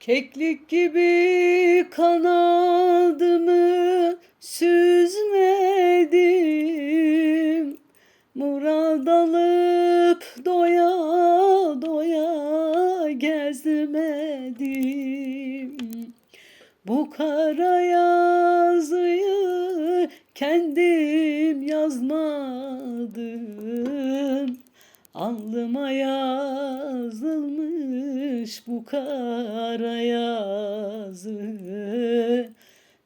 Keklik gibi kanadımı süzmedim. Murad alıp doya doya gezmedim. Bu kara yazıyı kendim yazmadım. Alnıma yazılmış bu kara yazı.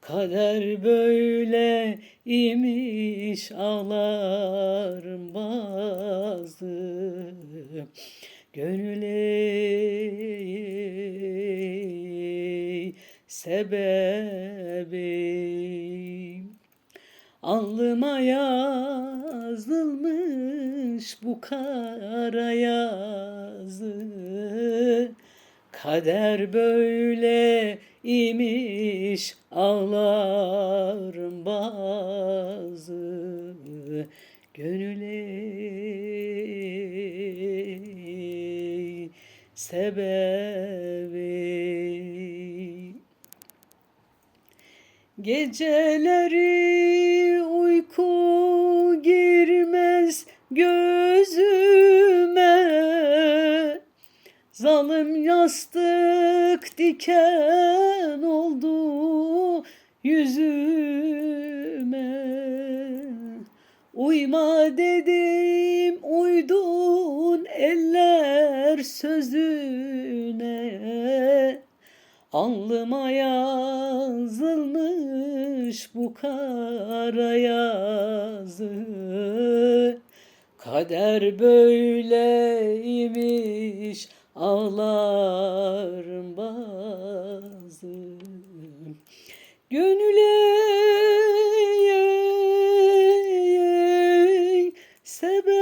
Kader böyle imiş ağlarım bazı. Gönüle sebebim. Alnıma yazılmış bu kara yazı Kader böyle imiş ağlarım bazı Gönüle sebebi. Geceleri uyku Zalim yastık diken oldu yüzüme. Uyma dedim uydun eller sözüne. Alnıma yazılmış bu kara yazı. Kader böyleymiş ağlarım bazı Gönüle sebep